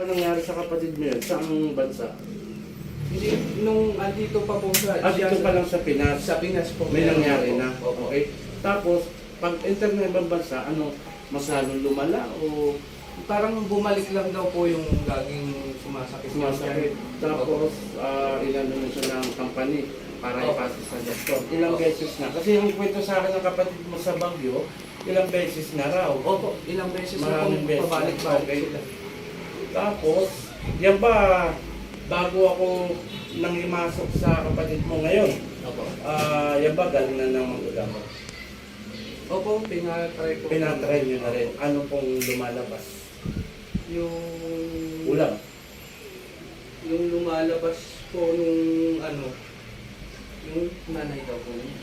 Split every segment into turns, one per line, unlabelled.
pa nangyari sa kapatid mo yun? Saang bansa?
Hindi, nung andito pa po sa...
Ah, dito pa lang sa Pinas.
Sa Pinas po.
May nangyari na.
Opo.
Okay. Tapos, pag enter ng ibang bansa, ano, mas lalong lumala o
Parang bumalik lang daw po yung laging sumasakit.
sumasakit? Tapos, uh, ilan naman siya ng company para
Opo.
ipasa sa doktor. Ilang
Opo.
beses na. Kasi yung kwento sa akin ng kapatid mo sa Baguio, ilang beses na raw.
Opo, ilang beses na
Maraming beses.
pabalik-balik
Okay.
sila.
Tapos, yan ba, bago ako nang imasok sa kapatid mo ngayon,
Opo.
ah yan ba galing na ng manggagamot?
Opo, pinatry ko.
Pinatry nyo na rin. Ano pong lumalabas?
Yung...
Ulam.
Yung lumalabas po nung ano, yung nanay daw po niya.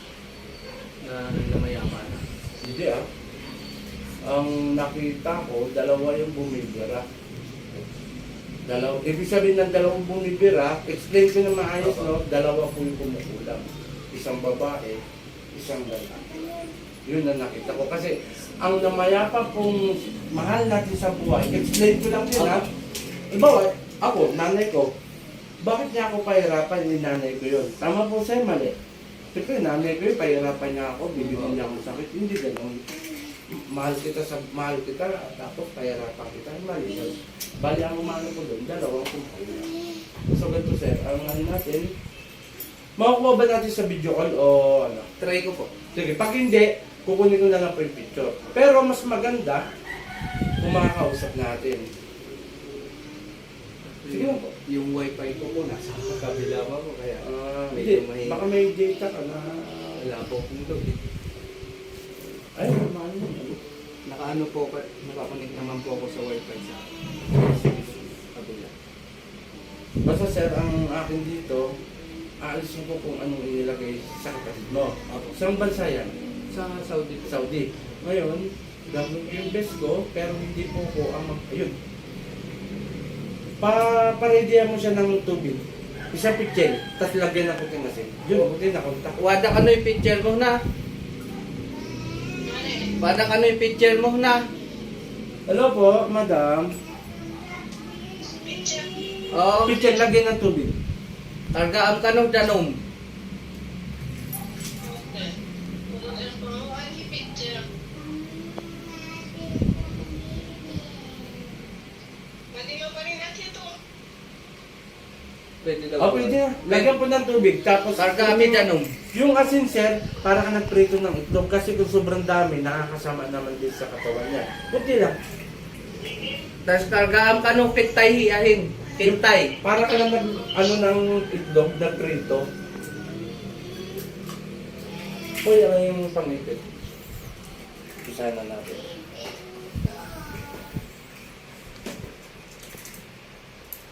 Na namayaman na.
Hindi ah. Ang nakita ko, dalawa yung bumibira. Dalaw, ibig sabihin ng dalawang bumibira, explain ko na maayos, no? Dalawa po yung kumukulam. Isang babae, isang lalaki. Yun ang nakita ko. Kasi ang namayapa pong mahal natin sa buhay, explain ko lang yun ha. Ibawa, ako, nanay ko, bakit niya ako pahirapan ni nanay ko yun? Tama po sa'yo, mali. Siyempre, nanay ko yun, pahirapan niya ako, bibigyan niya ako sakit. Hindi ganun. Mahal kita sa mahal kita, tapos pahirapan kita. Mali. Bali ang umano ko doon, dalawang kumpanya. So, ganito sir, ang ano natin, makukuha ba natin sa video call o ano?
Try ko po.
Sige, pag hindi, kukunin ko na lang po yung picture. Pero mas maganda kung makakausap natin. Sige lang po.
Yung wifi ko po nasa kabila pa po kaya
Ah,
Medyo
hindi,
mahina.
baka may data ka na.
wala po kung load eh.
Ay, normal yun.
Nakaano po, ka- nakakonect naman po ako sa wifi sa kabila.
Basta sir, ang akin dito, aalisin ko kung anong inilagay sa kapatid mo.
Opo.
Saan bansa yan?
Sa Saudi.
Saudi. Ngayon, gagawin ko yung best ko, pero hindi po ko ang mag... Ayun. Pa, paredyhan mo siya ng tubig. Isang pitchel, tapos lagyan ng puting asin. Yun, puti na kontak.
Wada ka no yung picture mo na. Wada ka no yung picture mo na.
Hello po, madam.
Oo.
Pitchel, lagyan ng tubig.
Targaan ka no danom. Pwede daw.
Oh, pwede. Lagyan po ng tubig, tapos...
Targa kami danom.
Yung asin, sir, para ka nagprito ng itlog kasi kung sobrang dami, nakakasama naman din sa katawan niya. Kunti lang.
Tapos targaan ka no kitay hiyahin. Kitay.
Para ka lang nag, ano ng itlog, nagprito. Uy, ano yung pangipit? Isa na natin.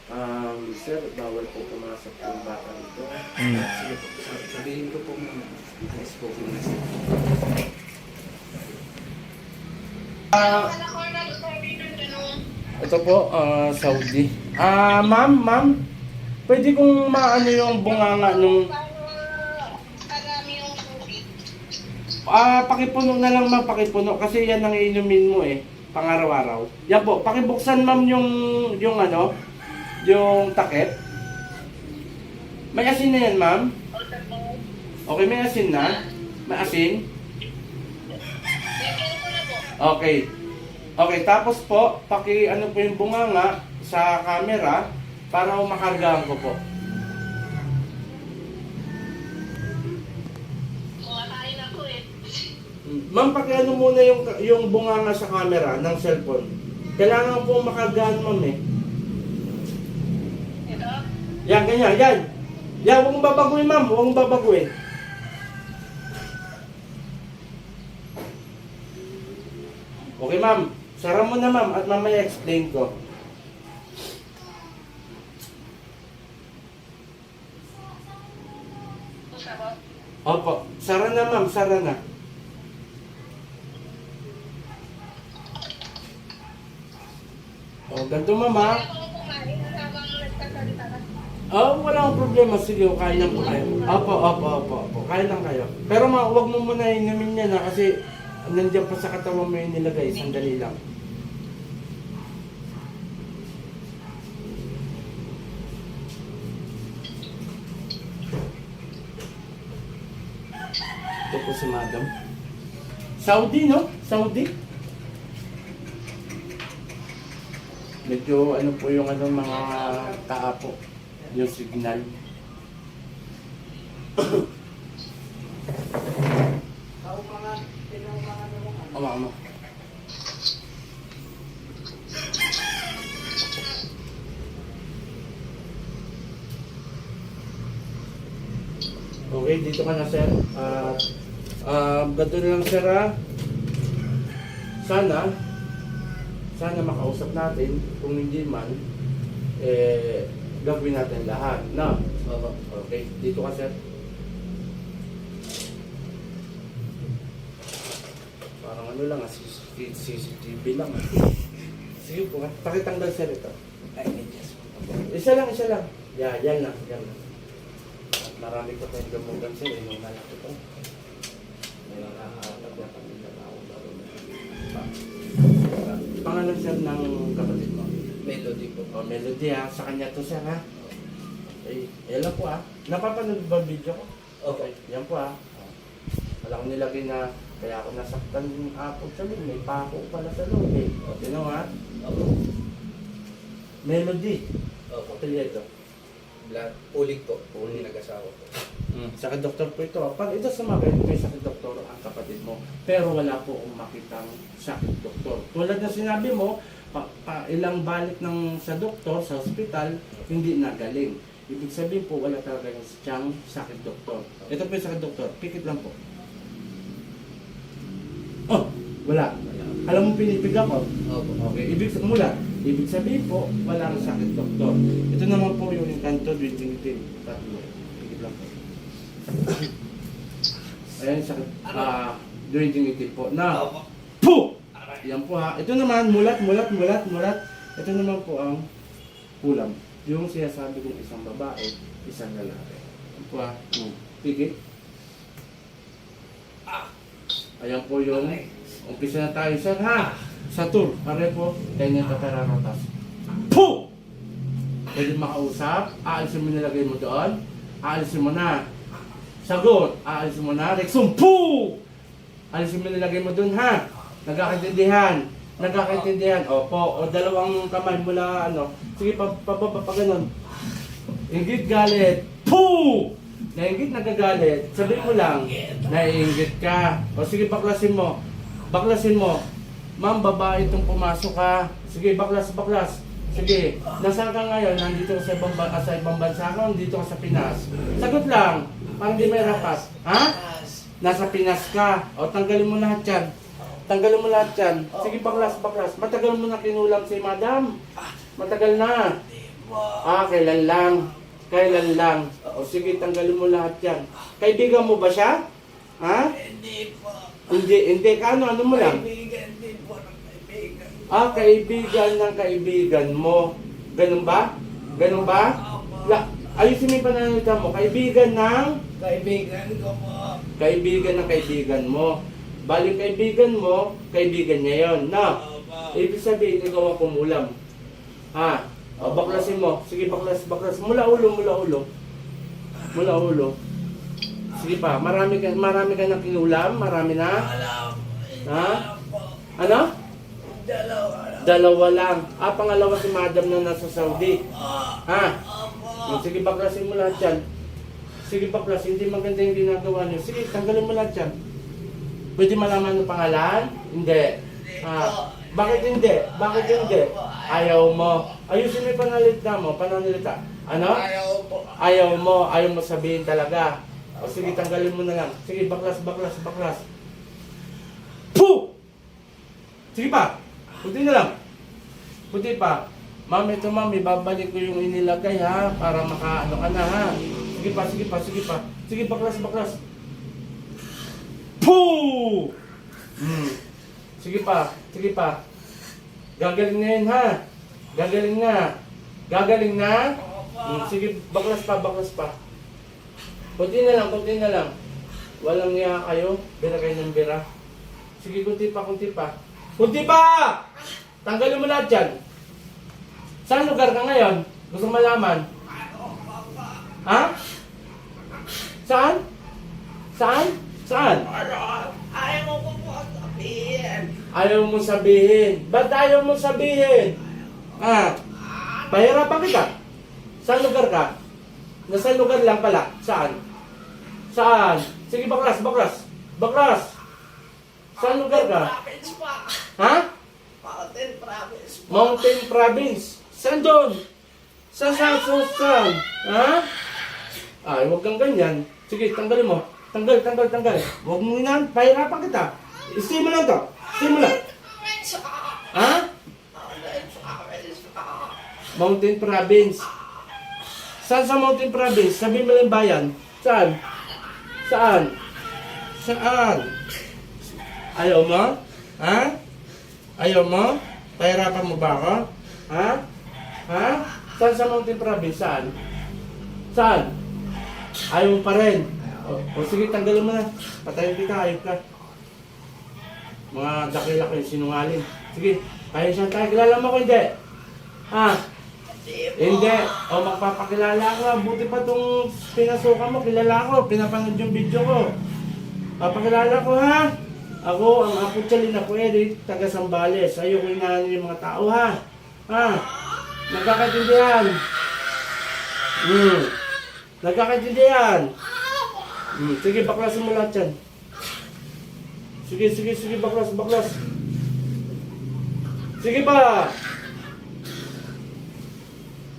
Um, sir, bawal po pumasok yung bata nito.
Sige po. Sabihin ko po muna. Yes po muna.
Ah, ito po, ah, Saudi. Ah, ma'am, ma'am, pwede kong maano yung bunganga nung Ah, pakipuno na lang ma'am, pakipuno kasi yan ang inumin mo eh, pang-araw-araw. Yan po, pakibuksan ma'am yung yung ano, yung takip. May asin na yan ma'am? Okay, may asin na? May asin? Okay. Okay, tapos po, paki ano po yung bunganga sa camera para makargahan ko po. Ma'am, pakiano muna yung yung bunganga sa camera ng cellphone. Kailangan po makargahan, ma'am eh. Yan, ganyan, yan. Yan, huwag mong babaguhin, ma'am. Huwag mong babaguhin. Okay, ma'am. Sara mo na, ma'am, at mamaya explain ko. Opo. Sara na, ma'am. Sara na. O, ganito, ma'am, ha? Oh, wala akong problema. Sige, oh, kaya po kayo. Opo, opo, opo, opo. Kaya lang kayo. Pero ma, wag mo muna inumin niya na kasi nandiyan pa sa katawan mo yung nilagay. Sandali lang. Ito po si madam. Saudi, no? Saudi? Medyo ano po yung ano, mga taapo. Yung signal. Ama, ama. Okay, dito ka na, sir. Ah, ah, ganito na lang, sir, ha? Sana, sana makausap natin. Kung hindi man, eh, gagawin natin lahat. Na? Okay, dito ka, sir. Parang ano lang, ah, CCTV lang. Sige po, pakitanggal, sir, ito. Isa lang, isa lang. Yeah, yan lang, yan lang. At marami ko tayong gamugan sir, eh, nung malaki ko. May nakahanap na kami na na. Pangalan sir ng kapatid mo?
Melody po.
O, Melody ha, sa kanya to sir ha. Eh, yan lang po ha. Napapanood ba video ko?
Okay.
Yan po ha. Wala ko nilagay na kaya ako nasaktan yung apple sa loob. May pako pala sa loob eh. O, tinan mo ha.
Opo.
Melody.
Opo.
Apelyedo.
Black. Ulig po.
Ulig.
Nag-asawa po.
Mm. Sakit doktor po ito. Pag ito sa mga may sakit doktor ang kapatid mo. Pero wala po akong makitang sakit doktor. Tulad na sinabi mo, pa, pa- ilang balik ng sa doktor, sa ospital, hindi nagaling. Ibig sabihin po, wala talaga yung siyang sakit doktor. Ito po yung sakit doktor. Pikit lang po. Oh, wala. Alam mo pinipig ako?
Opo.
Okay, ibig sabihin mula, ibig sabihin po, wala kang sakit doktor. Ito naman po yung kanto, dwelling itim. Tatlo. Higit lang po. Ayan, sakit. Ah, dwelling itim po. Na, po! Yan po ha. Ito naman, mulat, mulat, mulat, mulat. Ito naman po ang kulam. Yung sinasabi kong isang babae, isang lalaki. Yan po ha. Hmm. Higit. Ayan po yung umpisa na tayo sir ha. Sa tour, pare po, ganyan ka tararatas. Po! Pwede makausap, aalisin mo nilagay mo doon, aalisin mo na. Sagot, aalisin mo na. Rexum, po! Alisin mo nilagay mo doon ha. Nagkakaintindihan. Nagkakaintindihan. Opo, o dalawang kamay mula ano. Sige, pa, pa, ganun. Ingit galit. Poo! Nainggit nagagalit. Sabi mo lang, naiinggit ka. O sige, baklasin mo. Baklasin mo. Ma'am, babae itong pumasok ka. Sige, baklas, baklas. Sige, nasaan ka ngayon? Nandito ka sa ibang, ba- sa ibang bansa ka, nandito ka sa Pinas. Sagot lang, parang di may rapat. Ha? Nasa Pinas ka. O, tanggalin mo lahat yan. Tanggalin mo lahat yan. Sige, baklas, baklas. Matagal mo na kinulam si madam. Matagal na. Ah, kailan lang. Kailan lang. O sige, tanggalin mo lahat yan. Kaibigan mo ba siya? Ha?
Hindi po.
Hindi, hindi. Kano, ano mo lang?
Kaibigan din po ng kaibigan.
Ah, kaibigan ng kaibigan mo. Ganun ba? Ganun ba? La, ayusin mo yung pananalita mo. Kaibigan ng
Kaibigan ko po.
kaibigan ng kaibigan mo. Bali kaibigan mo, kaibigan niya yon.
Opo.
ibig sabihin, ikaw ang kumulam. Ha? O, baklasin mo. Sige, baklas, baklas. Mula ulo, mula ulo. Mula ulo. Sige pa, marami ka, marami ka na kinulam, marami na.
Alam.
Ha? Ano?
Dalawa lang.
Dalawa lang. Ah, pangalawa si madam na nasa Saudi. Ha?
Opo.
Sige, baklasin mo lahat yan. Sige, baklas. Hindi maganda yung ginagawa niyo. Sige, tanggalin mo lahat yan. Pwede malaman ng pangalan? Hindi. Ah, bakit hindi? Bakit hindi? Ayaw mo. Ayusin mo yung panalita mo. Pananalita. Ano?
Ayaw po.
Ayaw mo. Ayaw mo sabihin talaga. O sige, tanggalin mo na lang. Sige, baklas, baklas, baklas. Puh! Sige pa. Puti na lang. Puti pa. Ma'am, ito ma'am, ibabalik ko yung inilagay ha, para makaano ka na ha. Sige pa, sige pa, sige pa. Sige, baklas, baklas. Puh! Hmm. Sige pa, sige pa. Gagaling na yun ha. Gagaling na. Gagaling na. Hmm, sige, baklas pa, baklas pa. Kunti na lang, kunti na lang. Walang niya kayo, bira kayo ng bira. Sige, kunti pa, kunti pa. Kunti pa! Tanggalin mo lahat yan. Saan lugar ka ngayon? Gusto malaman? Ha? Saan? Saan? Saan?
Ano? Ayaw mo ko po sabihin.
Ayaw mo sabihin. Ba't ayaw mo sabihin? Ah, pahirapan kita. Saan lugar ka? Nasa lugar lang pala. Saan? Saan? Sige, baklas, baklas. Baklas! Saan lugar ka?
Province pa.
Ha?
Mountain province pa.
Mountain Province. Saan doon? Saan, saan, saan? Ha? Ay, huwag kang ganyan. Sige, tanggalin mo. Tanggal, tanggal, tanggal. Huwag mo inan. Pahirapan kita. Stay mo lang to. Stay mo lang. Ha?
Mountain Province.
Saan sa Mountain Province? Sabi mo lang bayan. Saan? Saan? Saan? Ayaw mo? Ha? Ayaw mo? Pahirapan mo ba ako? Ha? Ha? Saan sa Mountain Province? Saan? Saan? Ayaw mo pa rin. O, sige, tanggalin mo na. Patayin kita, ayop ka. Mga dakila yung sinungaling. Sige, kaya saan tayo? Kilala mo ko hindi? Ha? Hindi. O magpapakilala ka. Buti pa itong pinasukan mo. Kilala ko. Pinapanood yung video ko. Papakilala ko ha. Ako ang Apo Chalina po Eric, taga Sambales. Ayoko inaano yung mga tao ha. Ha? Nagkakaintindihan. Hmm. Nagkakaintindihan. Hmm. Sige, baklasin mo lahat yan. Sige, sige, sige, baklas, baklas. Sige pa.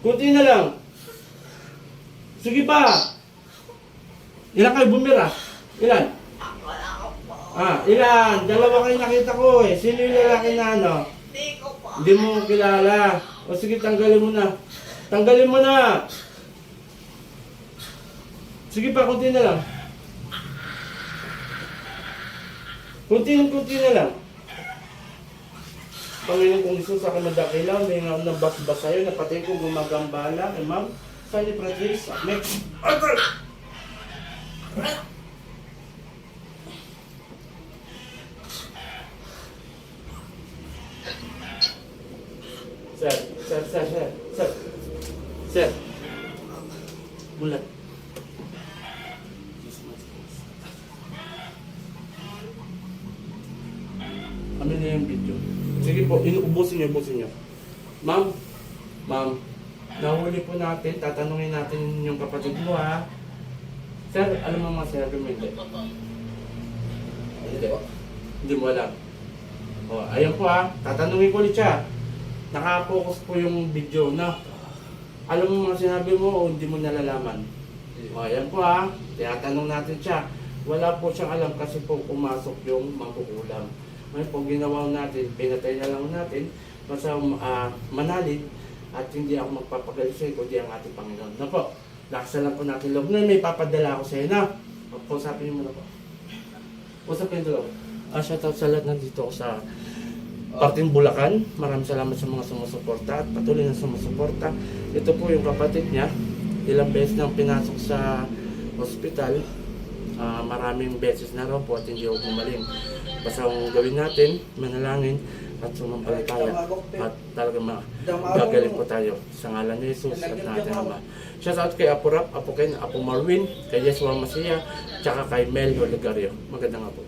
Kunti na lang. Sige pa. Ilan kayo bumira? Ilan? Ah, ilan? Dalawa kayo nakita ko eh. Sino yung lalaki na ano?
Hindi
mo kilala. O sige, tanggalin mo na. Tanggalin mo na. Sige pa, kunti na lang. Kunti ng kunti na lang. Panginoon kong Isus, ako madakila, may nga ng basbas sa'yo, napatay ko gumagambala, eh ma'am, sa'yo ni Patrice, Arthur! Sir, sir, sir, sir, sir, sir, bulat. Ano na yung video? Sige po, inuubusin niyo, ubusin niyo. Ma'am, ma'am, nahuli po natin, tatanungin natin yung kapatid mo ha. Sir, alam mo mga sinabi hindi? Hindi po. Hindi mo alam. O, ayun po ha, tatanungin ko ulit siya. Nakapokus po yung video na. Alam mo mga sinabi mo o hindi mo nalalaman? O, ayan po ha, tinatanong natin siya. Wala po siyang alam kasi po pumasok yung mangkukulam. Ngayon po ginawa natin, pinatay na lang natin, basta ah, manalig at hindi ako magpapagalit sa'yo kundi ang ating Panginoon. Na po, lakasan lang po natin loob na may papadala ako sa'yo na. Pag-usapin niyo muna po. Usapin ito lang. Ah, shoutout sa lahat nandito ako sa Parting Bulacan. Maraming salamat sa mga sumusuporta at patuloy na sumusuporta. Ito po yung kapatid niya. Ilang beses nang pinasok sa hospital. Ah, maraming beses na raw po at hindi ako gumaling. Basta ang gawin natin, manalangin at sumampalataya at talaga ma gagaling po tayo sa ngalan ni Jesus at natin Ama. Shout out kay Apo Rap, Apo Ken, Apo Marwin, kay Yeswa Masiya, tsaka kay Mel Holigario. Magandang po.